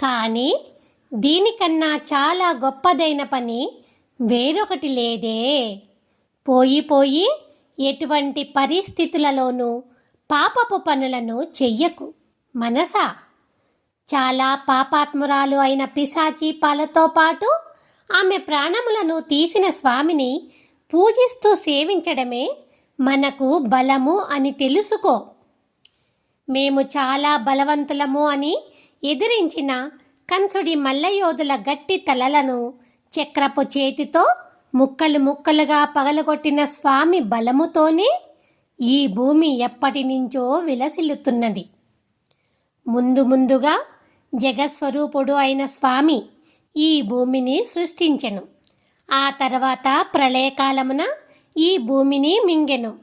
కానీ దీనికన్నా చాలా గొప్పదైన పని వేరొకటి లేదే. పోయి పోయి ఎటువంటి పరిస్థితులలోనూ పాపపు పనులను చెయ్యకు. మనసా? చాలా పాపాత్మురాలు అయిన పిశాచి పాలతో పాటు ఆమె ప్రాణములను తీసిన స్వామిని పూజిస్తూ సేవించడమే మనకు బలము అని తెలుసుకో. మేము చాలా బలవంతులము అని ఎదిరించిన కంసుడి మల్లయోధుల గట్టి తలలను చక్రపు చేతితో ముక్కలు ముక్కలుగా పగలగొట్టిన స్వామి బలముతోనే ఈ భూమి ఎప్పటి నుంచో విలసిల్లుతున్నది. ముందు ముందుగా జగస్వరూపుడు అయిన స్వామి ఈ భూమిని సృష్టించెను. ఆ తర్వాత ప్రళయకాలమున ఈ భూమిని మింగెను.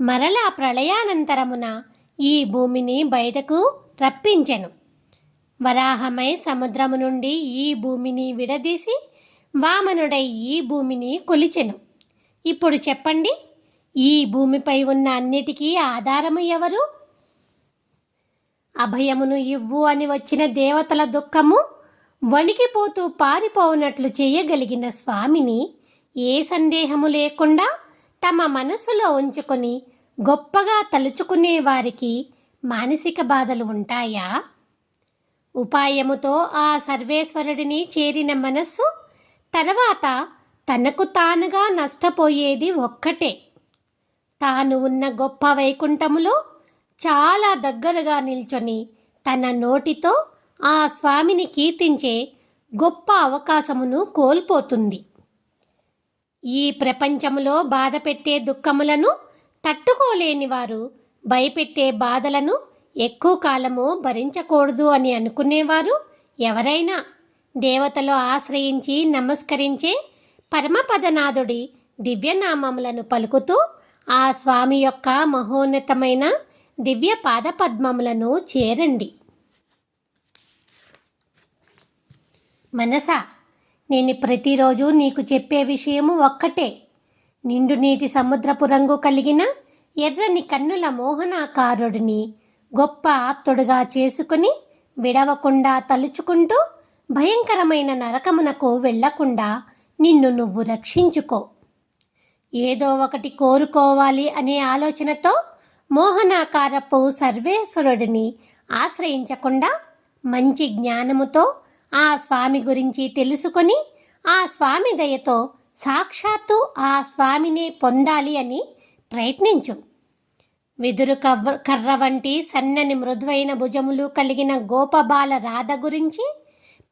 మరలా ప్రళయానంతరమున ఈ భూమిని బయటకు రప్పించెను. వరాహమై సముద్రము నుండి ఈ భూమిని విడదీసి వామనుడై ఈ భూమిని కొలిచెను. ఇప్పుడు చెప్పండి ఈ భూమిపై ఉన్న అన్నిటికీ ఆధారము ఎవరు? అభయమును ఇవ్వు అని వచ్చిన దేవతల దుఃఖము వణికిపోతూ పారిపోవునట్లు చేయగలిగిన స్వామిని ఏ సందేహము లేకుండా తమ మనసులో ఉంచుకొని గొప్పగా తలుచుకునే వారికి మానసిక బాధలు ఉంటాయా? ఉపాయముతో ఆ సర్వేశ్వరుడిని చేరిన మనస్సు తర్వాత తనకు తానుగా నష్టపోయేది ఒక్కటే. తాను ఉన్న గొప్ప వైకుంఠములో చాలా దగ్గరగా నిల్చొని తన నోటితో ఆ స్వామిని కీర్తించే గొప్ప అవకాశమును కోల్పోతుంది. ఈ ప్రపంచములో బాధ పెట్టే దుఃఖములను తట్టుకోలేని వారు భయపెట్టే బాధలను ఎక్కువ కాలము భరించకూడదు అని అనుకునేవారు ఎవరైనా. దేవతలు ఆశ్రయించి నమస్కరించే పరమపదనాథుడి దివ్యనామములను పలుకుతూ ఆ స్వామి యొక్క మహోన్నతమైన దివ్య పాదపద్మములను చేరండి. మనసా నేను ప్రతిరోజు నీకు చెప్పే విషయము ఒక్కటే. నిండు నీటి సముద్రపు రంగు కలిగిన ఎర్రని కన్నుల మోహనాకారుడిని గొప్ప ఆప్తుడుగా చేసుకుని విడవకుండా తలుచుకుంటూ భయంకరమైన నరకమునకు వెళ్ళకుండా నిన్ను నువ్వు రక్షించుకో. ఏదో ఒకటి కోరుకోవాలి అనే ఆలోచనతో మోహనాకారపు సర్వేశ్వరుడిని ఆశ్రయించకుండా మంచి జ్ఞానముతో ఆ స్వామి గురించి తెలుసుకొని ఆ స్వామి దయతో సాక్షాత్తు ఆ స్వామినే పొందాలి అని ప్రయత్నించు. వెదురు కవ్వ కర్ర వంటి సన్నని మృదువైన భుజములు కలిగిన గోపబాల రాధ గురించి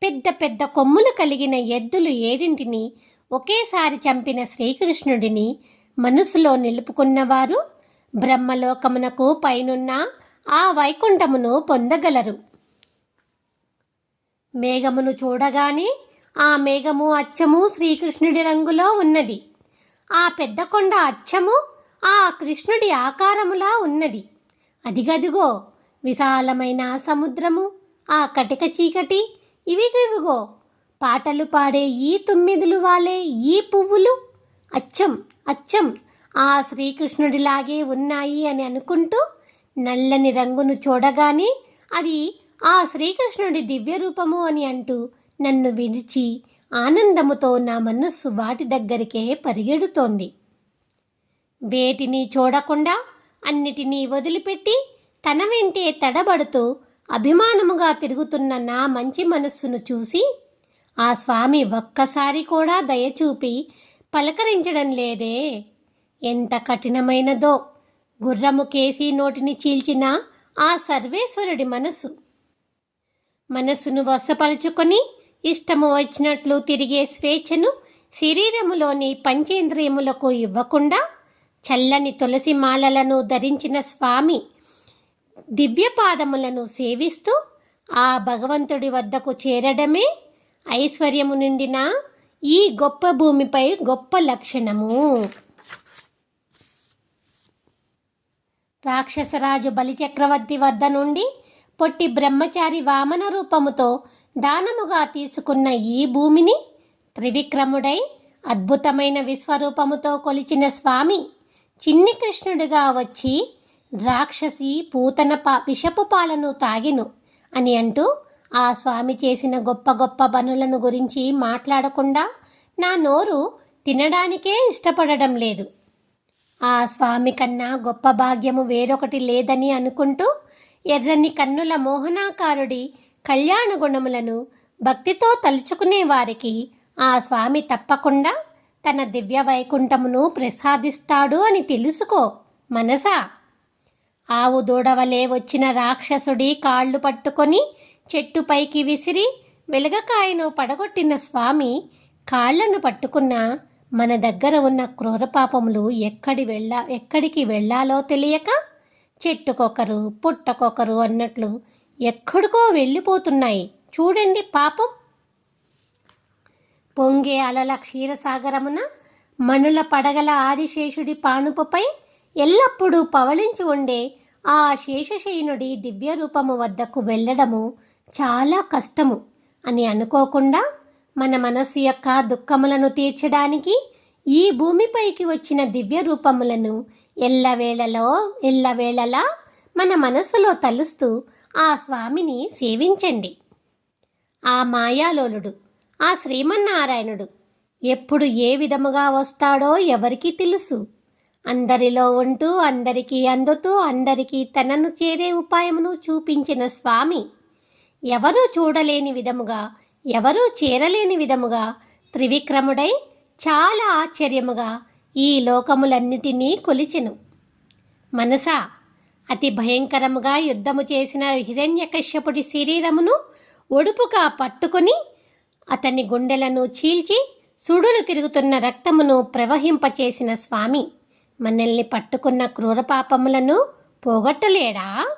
పెద్ద పెద్ద కొమ్ములు కలిగిన ఎద్దులు ఏడింటిని ఒకేసారి చంపిన శ్రీకృష్ణుడిని మనసులో నిలుపుకున్నవారు బ్రహ్మలోకమునకు పైనున్న ఆ వైకుంఠమును పొందగలరు. మేఘమును చూడగానే ఆ మేఘము అచ్చము శ్రీకృష్ణుడి రంగులో ఉన్నది. ఆ పెద్ద కొండ అచ్చము ఆ కృష్ణుడి ఆకారములా ఉన్నది. అదిగదిగో విశాలమైన సముద్రము ఆ కటిక చీకటి ఇవిగివిగో పాటలు పాడే ఈ తుమ్మిదులు వాలే ఈ పువ్వులు అచ్చం అచ్చం ఆ శ్రీకృష్ణుడిలాగే ఉన్నాయి అని అనుకుంటూ నల్లని రంగును చూడగానే అది ఆ శ్రీకృష్ణుడి దివ్య రూపము అని అంటూ నన్ను విడిచి ఆనందముతో నా మనస్సు వాటి దగ్గరికే పరిగెడుతోంది. వేటిని చూడకుండా అన్నిటినీ వదిలిపెట్టి తన వెంటే తడబడుతూ అభిమానముగా తిరుగుతున్న నా మంచి మనస్సును చూసి ఆ స్వామి ఒక్కసారి కూడా దయచూపి పలకరించడం లేదే. ఎంత కఠినమైనదో గుర్రము కేసి నోటిని చీల్చిన ఆ సర్వేశ్వరుడి మనసు మనస్సును వశపరుచుకొని ఇష్టము వచ్చినట్లు తిరిగే స్వేచ్ఛను శరీరములోని పంచేంద్రియములకు ఇవ్వకుండా చల్లని తులసి మాలలను ధరించిన స్వామి దివ్యపాదములను సేవిస్తూ ఆ భగవంతుడి వద్దకు చేరడమే ఐశ్వర్యము నిండిన ఈ గొప్ప భూమిపై గొప్ప లక్షణము. రాక్షసరాజు బలిచక్రవర్తి వద్ద నుండి పొట్టి బ్రహ్మచారి వామన రూపముతో దానముగా తీసుకున్న ఈ భూమిని త్రివిక్రముడై అద్భుతమైన విశ్వరూపముతో కొలిచిన స్వామి చిన్ని కృష్ణుడిగా వచ్చి రాక్షసి పూతన పా విషపు పాలను తాగిను అని అంటూ ఆ స్వామి చేసిన గొప్ప గొప్ప పనులను గురించి మాట్లాడకుండా నా నోరు తినడానికే ఇష్టపడడం లేదు. ఆ స్వామి కన్నా గొప్ప భాగ్యము వేరొకటి లేదని అనుకుంటూ ఎర్రని కన్నుల మోహనాకారుడి కళ్యాణ గుణములను భక్తితో తలుచుకునే వారికి ఆ స్వామి తప్పకుండా తన దివ్య వైకుంఠమును ప్రసాదిస్తాడు అని తెలుసుకో మనసా. ఆవు దూడవలే వచ్చిన రాక్షసుడి కాళ్ళు పట్టుకొని చెట్టుపైకి విసిరి వెలగకాయను పడగొట్టిన స్వామి కాళ్ళను పట్టుకున్న మన దగ్గర ఉన్న క్రూరపాపములు ఎక్కడి వెళ్ళా ఎక్కడికి వెళ్ళాలో తెలియక చెట్టుకొకరు పుట్టకొకరు అన్నట్లు ఎక్కడికో వెళ్ళిపోతున్నాయి. చూడండి పాపం. పొంగే అలల క్షీరసాగరమున మణుల పడగల ఆదిశేషుడి పానుపుపై ఎల్లప్పుడూ పవళించి ఉండే ఆ శేషశయనుడి దివ్య రూపము వద్దకు వెళ్ళడము చాలా కష్టము అని అనుకోకుండా మన మనస్సు యొక్క దుఃఖములను తీర్చడానికి ఈ భూమిపైకి వచ్చిన దివ్య రూపములను ఎల్లవేళలో ఎల్లవేళలా మన మనస్సులో తలుస్తూ ఆ స్వామిని సేవించండి. ఆ మాయాలోలుడు ఆ శ్రీమన్నారాయణుడు. ఎప్పుడు ఏ విధముగా వస్తాడో ఎవరికి తెలుసు. అందరిలో ఉంటూ అందరికీ అందుతూ అందరికీ తనను చేరే ఉపాయమును చూపించిన స్వామి. ఎవరూ చూడలేని విధముగా ఎవరూ చేరలేని విధముగా త్రివిక్రముడై చాలా ఆశ్చర్యముగా ఈ లోకములన్నిటినీ కొలిచెను. మనసా అతి భయంకరముగా యుద్ధము చేసిన హిరణ్యకశ్యపుడి శరీరమును ఒడుపుగా పట్టుకొని అతని గుండెలను చీల్చి సుడులు తిరుగుతున్న రక్తమును ప్రవహింపచేసిన స్వామి. మనల్ని పట్టుకున్న క్రూరపాపములను పోగొట్టలేడా?